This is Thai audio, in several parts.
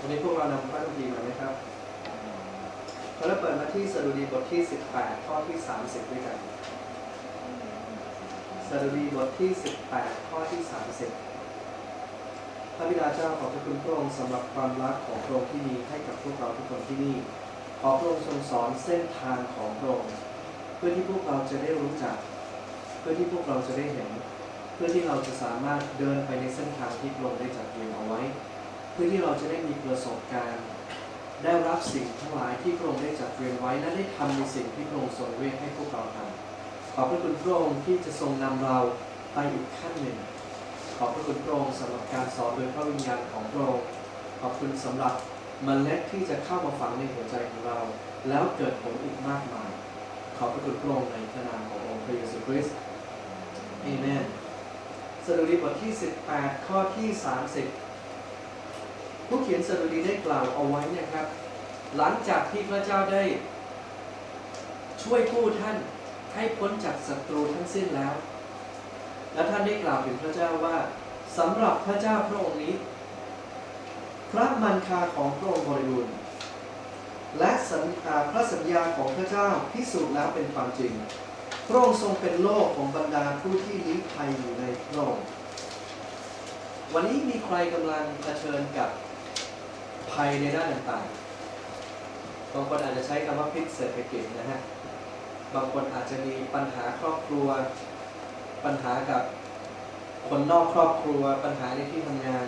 วันนี้พวกเรานำพระคัมภีมาไหมครับเราเปิดมาที่สดุดีบทที่ 18 ข้อที่ 30 ด้วยกันสดุดีบทที่ 18 ข้อที่ 30 พระบิดาเจ้าขอบพระคุณพระองค์สำหรับความรักของพระองค์ที่มีให้กับพวกเราทุกคนที่นี่ ขอพระองค์ทรงสอนเส้นทางของพระองค์เพื่อที่พวกเราจะได้รู้จัก เพื่อที่พวกเราจะได้เห็น เพื่อที่เราจะสามารถเดินไปในเส้นทางที่พระองค์ได้จัดเตรียมเอาไว้ พื่อที่เราจะได้มีประสบการณ์ ได้รับสิ่งทั้งหลายที่พระองค์ได้จัดเตรียมไว้และได้ทำในสิ่งที่พระองค์ทรงเรียกให้พวกเราทำขอบพระคุณพระองค์ที่จะทรงนำเราไปอีกขั้นหนึ่ง ขอบพระคุณพระองค์สำหรับการสอนโดยพระวิญญาณของพระองค์ขอบคุณสำหรับมเมล็ดที่จะเข้ามาฝังในหัวใจของเรา แล้วเกิดผลอีกมากมาย ขอบพระคุณพระองค์ในพระนามขององค์พระเยซูคริสต์เอเมนสดุดีบทที่ 18 ข้อที่ 30 ผู้เขียนสดุดีได้กล่าวเอาไว้นี่ครับ หลังจากที่พระเจ้าได้ ช่วยผู้ท่านให้พ้นจากศัตรูทั้งสิ้นแล้ว และท่านได้กล่าวถึงพระเจ้าว่าสำหรับพระเจ้าพระองค์นี้ พระมันคาของพระองค์บริบูรณ์และสัญญาพระสัญญาของพระเจ้าพิสูจน์แล้วเป็นความจริง พระองค์ทรงเป็นโลกของบรรดาผู้ที่ลี้ภัยอยู่ในพระองค์วันนี้มีใครกำลังเผชิญกับ ภัยในด้านต่างๆ บางคนอาจจะใช้คำว่าพิษเศรษฐกิจนะฮะ บางคนอาจจะมีปัญหาครอบครัว ปัญหากับคนนอกครอบครัว ปัญหาในที่ทำงาน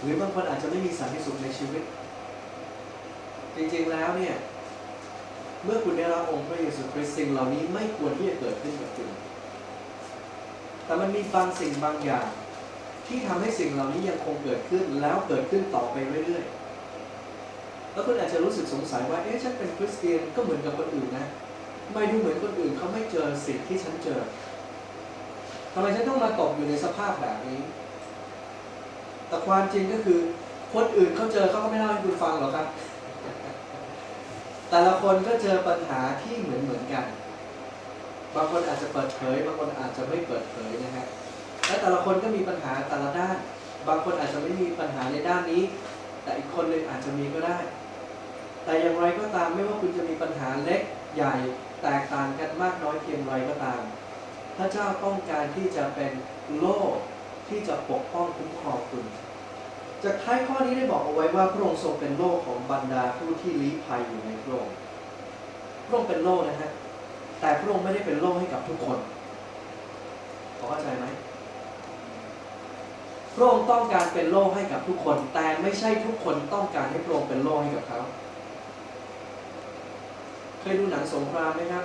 หรือบางคนอาจจะไม่มีสันติสุขในชีวิต จริงๆแล้วเนี่ย เมื่อคุณได้รับองค์พระเยซูคริสต์สิ่งเหล่านี้ไม่ควรที่จะเกิดขึ้นกับคุณ แต่มันมีบางสิ่งบางอย่าง ที่ทำให้สิ่งเหล่านี้ยังคงเกิดขึ้นแล้วเกิดขึ้นต่อไปเรื่อยๆ แล้วคุณอาจจะรู้สึกสงสัยว่า เอ๊ะ ฉันเป็นคริสเตียนก็เหมือนกับคนอื่นนะ ไม่ดูเหมือนคนอื่นเขาไม่เจอสิ่งที่ฉันเจอทำไมฉันต้องมาตกอยู่ในสภาพแบบนี้ แต่ความจริงก็คือ คนอื่นเขาเจอเขาก็ไม่เล่าให้คุณฟังหรอกครับ แต่ละคนก็เจอปัญหาที่เหมือนเหมือนกัน บางคนอาจจะเปิดเผย บางคนอาจจะไม่เปิดเผยนะฮะ และแต่ละคนก็มีปัญหาแต่ละด้าน บางคนอาจจะไม่มีปัญหาในด้านนี้ แต่อีกคนหนึ่งอาจจะมีก็ได้ แต่อย่างไรก็ตามไม่ว่าคุณจะมีปัญหาเล็กใหญ่แตกต่างกันมากน้อยเพียงไรก็ตาม พระเจ้าต้องการที่จะเป็นโล่ที่จะปกป้องคุ้มครองคุณจากท้ายข้อนี้ได้บอกเอาไว้ว่าพระองค์ทรงเป็นโล่ของบรรดาผู้ที่ลี้ภัยอยู่ในพระองค์พระองค์เป็นโล่นะฮะแต่พระองค์ไม่ได้เป็นโล่ให้กับทุกคนพอเข้าใจไหม พระองค์ต้องการเป็นโล่ให้กับทุกคน แต่ไม่ใช่ทุกคนต้องการให้พระองค์เป็นโล่ให้กับเขาเคยดูหนังสงครามไหมครับ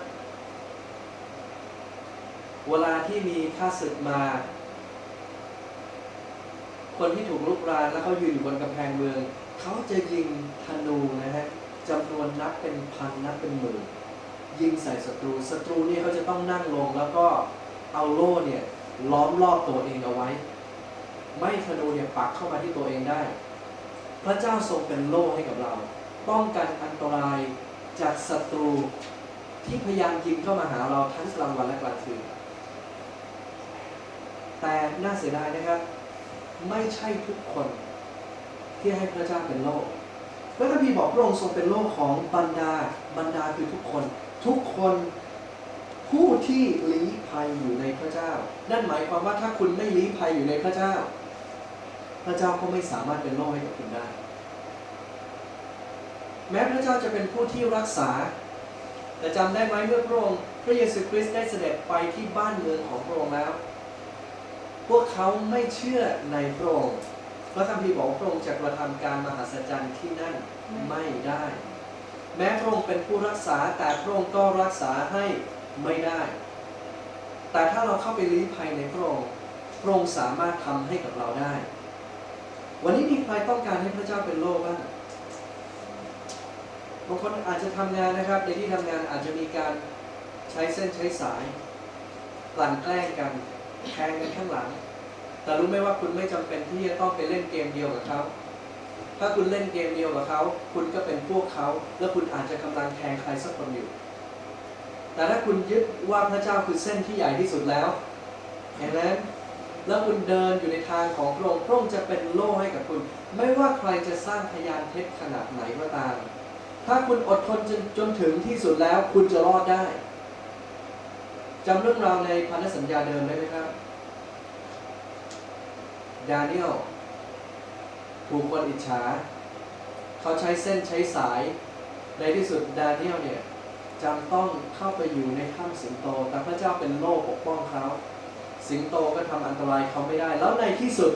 เวลาที่มีข้าศึกมา คนที่ถูกลุกรานแล้วเขายืนอยู่บนกำแพงเมือง เขาจะยิงธนูนะฮะจำนวนนับเป็นพันนับเป็นหมื่นยิงใส่ศัตรูศัตรูนี่เขาจะต้องนั่งลงแล้วก็เอาโล่เนี่ยล้อมรอบตัวเองเอาไว้ ไม่ธนูเนี่ยปักเข้ามาที่ตัวเองได้ พระเจ้าทรงเป็นโล่ให้กับเรา ป้องกันอันตรายจากศัตรูที่พยายามยิงเข้ามาหาเราทั้งกลางวันและกลางคืน แต่น่าเสียดายนะครับ ไม่ใช่ทุกคนที่ให้พระเจ้าเป็นโล่พระคัมภีร์บอกพระองค์ทรงเป็นโล่ของบรรดา บรรดาคือทุกคน ทุกคนผู้ที่ลี้ภัยอยู่ในพระเจ้า นั่นหมายความว่าถ้าคุณไม่ลี้ภัยอยู่ในพระเจ้า ระเจ้าก็ไม่สามารถเป็นโล่ให้กับคุณได้ แม้พระเจ้าจะเป็นผู้ที่รักษา แต่จำได้ไหมเมื่อพระองค์พระเยซูคริสต์ได้เสด็จไปที่บ้านเมืองของพระองค์แล้ว พวกเขาไม่เชื่อในพระองค์พระคัมภีร์บอกพระองค์จะกระทำการมหัศจรรย์ที่นั่นไม่ได้ แม้พระองค์เป็นผู้รักษาแต่พระองค์ก็รักษาให้ไม่ได้ แต่ถ้าเราเข้าไปลี้ภัยในพระองค์พระองค์สามารถทำให้กับเราได้ วันนี้มีใครต้องการให้พระเจ้าเป็นโลกบ้างบางคนอาจจะทำงานนะครับ ในที่ทำงานอาจจะมีการใช้เส้นใช้สายกลั่นแกล้งกันแทงกันข้างหลัง แต่รู้ไหมว่าคุณไม่จำเป็นที่จะต้องไปเล่นเกมเดียวกับเขาถ้าคุณเล่นเกมเดียวกับเขา คุณก็เป็นพวกเขา แล้วคุณอาจจะกำลังแทงใครสักคนอยู่ แต่ถ้าคุณยึดว่าพระเจ้าคือเส้นที่ใหญ่ที่สุดแล้วเห็นไหม แล้วคุณเดินอยู่ในทางของพระองค์พระองค์จะเป็นโล่ให้กับคุณ ไม่ว่าใครจะสร้างพยานเท็จขนาดไหนก็ตาม ถ้าคุณอดทนจนจนถึงที่สุดแล้วคุณจะรอดได้จำเรื่องราวในพันธสัญญาเดิมได้ไหมครับดาเนียลถูกคนอิจฉา เขาใช้เส้นใช้สาย ในที่สุดดาเนียลเนี่ยจำต้องเข้าไปอยู่ในถ้ำสิงโต แต่พระเจ้าเป็นโล่ปกป้องเขา สิงโตก็ทำอันตรายเขาไม่ได้ แล้วในที่สุด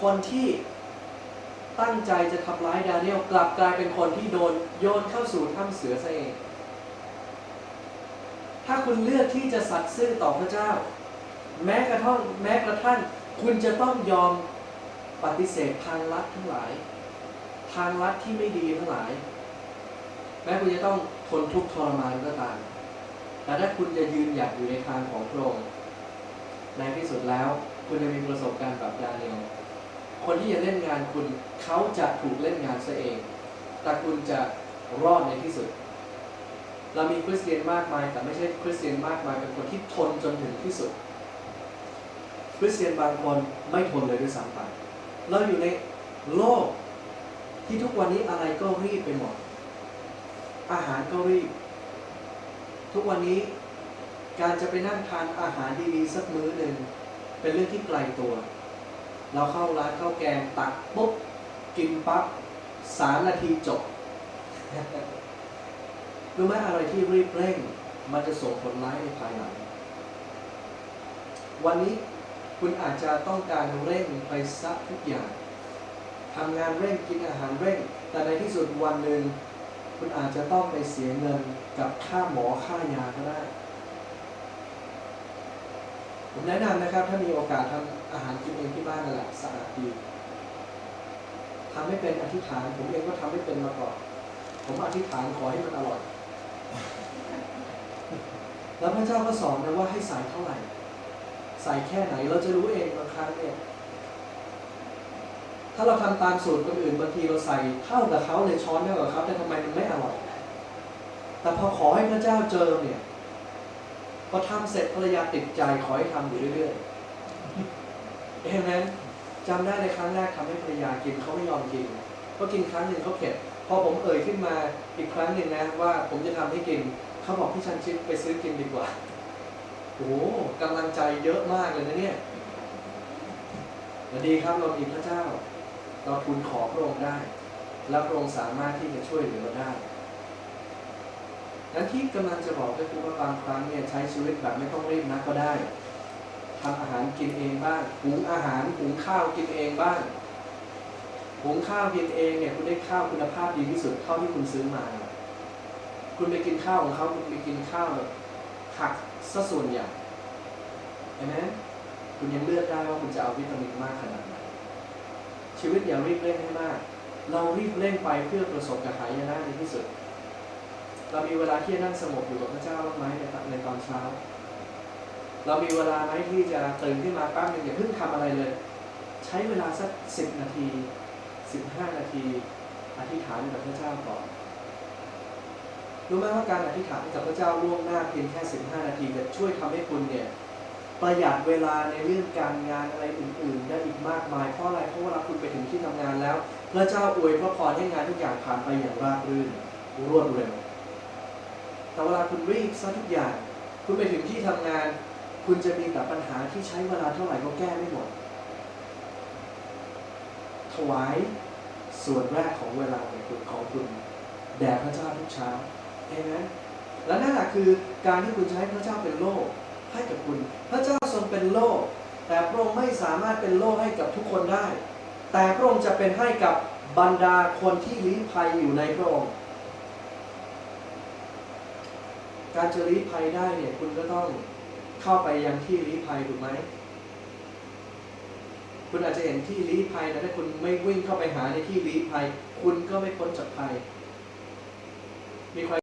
คนที่ตั้งใจจะทำร้ายดาเนียลกลับกลายเป็นคนที่โดนโยนเข้าสู่ถ้ำเสือซะเอง ถ้าคุณเลือกที่จะสัตย์ซื่อต่อพระเจ้า แม้กระทั่งแม้กระทั่งคุณจะต้องยอมปฏิเสธทางลัดทั้งหลาย ทางลัดที่ไม่ดีทั้งหลาย แม้คุณจะต้องทนทุกข์ทรมานก็ตามแต่ถ้าคุณจะยืนหยัดอยู่ในทางของพระองค์ ในที่สุดแล้ว คุณจะมีประสบการณ์แบบดาเนียลคนที่จะเล่นงานคุณเขาจะถูกเล่นงานซะเอง แต่คุณจะรอดในที่สุด เรามีคริสเตียนมากมาย แต่ไม่ใช่คริสเตียนมากมายเป็นคนที่ทนจนถึงที่สุด คริสเตียนบางคนไม่ทนเลยด้วยซ้ำไปเราอยู่ในโลกที่ทุกวันนี้อะไรก็รีบไปหมด อาหารก็รีบ ทุกวันนี้ การจะไปนั่งทานอาหารดีๆสักมื้อหนึ่งเป็นเรื่องที่ไกลตัว เราเข้าร้านข้าวแกงตักปุ๊บกินปั๊บสามนาทีจบรู้ไหมอะไรที่รีบเร่ง มันจะส่งผลร้ายในภายหลัง วันนี้คุณอาจจะต้องการเร่งไปซักทุกอย่างทำงานเร่งกินอาหารเร่ง แต่ในที่สุดวันหนึ่ง คุณอาจจะต้องไปเสียเงินกับค่าหมอค่ายาก็ได้ ผมแนะนำนะครับ ถ้ามีโอกาสทำอาหารกินเองที่บ้านนั่นแหละสะอาดดีทำให้เป็นอธิษฐาน ผมเองก็ทำให้เป็นมาก่อน ผมอธิษฐานขอให้มันอร่อย แล้วพระเจ้าก็สอนนะว่าให้ใส่เท่าไหร่ ใส่แค่ไหนเราจะรู้เองบางครั้งเนี่ยถ้าเราทำตามสูตรคนอื่นบางทีเราใส่เท่ากับเขาเลยช้อนเท่ากับเขาแต่ทำไมมันไม่อร่อย แต่พอขอให้พระเจ้าเจอเนี่ย พอทำเสร็จภรรยาติดใจขอให้ทำอยู่เรื่อยๆเห็นไหมจำได้ในครั้งแรกทำให้ภรรยากินเขาไม่ยอมกินเขากินครั้งหนึ่งเขาเข็ดพอผมเอ่ยขึ้นมาอีกครั้งหนึ่งนะว่าผมจะทำให้กินเขาบอกพี่ชันชิดไปซื้อกินดีกว่าโอ้โหกำลังใจเยอะมากเลยนะเนี่ยดีครับเรามีพระเจ้า เราทูลขอพระองค์ได้ และพระองค์สามารถที่จะช่วยเหลือเราได้ นั้นที่กำลังจะบอกก็คือว่าบางครั้งเนี่ยใช้ชีวิตแบบไม่ต้องรีบนักก็ได้ทำอาหารกินเองบ้างหุงอาหารหุงข้าวกินเองบ้างหุงข้าวกินเองเนี่ยคุณได้ข้าวคุณภาพดีที่สุดเท่าที่คุณซื้อมา คุณไปกินข้าวของเขาคุณไปกินข้าวแบบผักซะส่วนใหญ่เห็นไหมคุณยังเลือกได้ว่าคุณจะเอาวิตามินมากขนาดไหนชีวิตอย่ารีบเร่งให้มาก เรารีบเร่งไปเพื่อประสบกับหายนะในที่สุด เรามีเวลาที่จะนั่งสงบอยู่กับพระเจ้าไหมในตอนในตอนเช้า เรามีเวลาไหมที่จะตื่นขึ้นมาแป๊บนึงอย่าเพิ่งทำอะไรเลย ใช้เวลาสักสิบนาทีสิบห้านาทีอธิษฐานกับพระเจ้าก่อนรู้ไหมว่าการอธิษฐานกับพระเจ้าล่วงหน้าเพียงแค่ 15 นาทีจะช่วยทำให้คุณเนี่ยประหยัดเวลาในเรื่องการงานอะไรอื่น ๆ ได้อีกมากมายเพราะอะไรเพราะเวลาคุณไปถึงที่ทำงานแล้ว พระเจ้าอวยพระพรให้งานทุกอย่างผ่านไปอย่างราบรื่นรวดเร็ว แต่เวลาคุณรีบซะทุกอย่าง คุณไปถึงที่ทำงาน คุณจะมีแต่ปัญหาที่ใช้เวลาเท่าไหร่ก็แก้ไม่หมด ถวายส่วนแรกของเวลาของคุณของคุณแด่พระเจ้าทุกเช้าเองนะและนั่นแหละคือการที่คุณใช้พระเจ้าเป็นโล่ให้กับคุณ พระเจ้าทรงเป็นโล่แต่พระองค์ไม่สามารถเป็นโล่ให้กับทุกคนได้ แต่พระองค์จะเป็นให้กับบรรดาคนที่ลี้ภัยอยู่ในพระองค์ การจะรีภัยได้เนี่ยคุณก็ต้องเข้าไปยังที่รีภัยถูกไหมคุณอาจจะเห็นที่รีภัยแต่ถ้าคุณไม่วิ่งเข้าไปหาในที่รีภัย คุณก็ไม่พ้นจากภัยมีใคร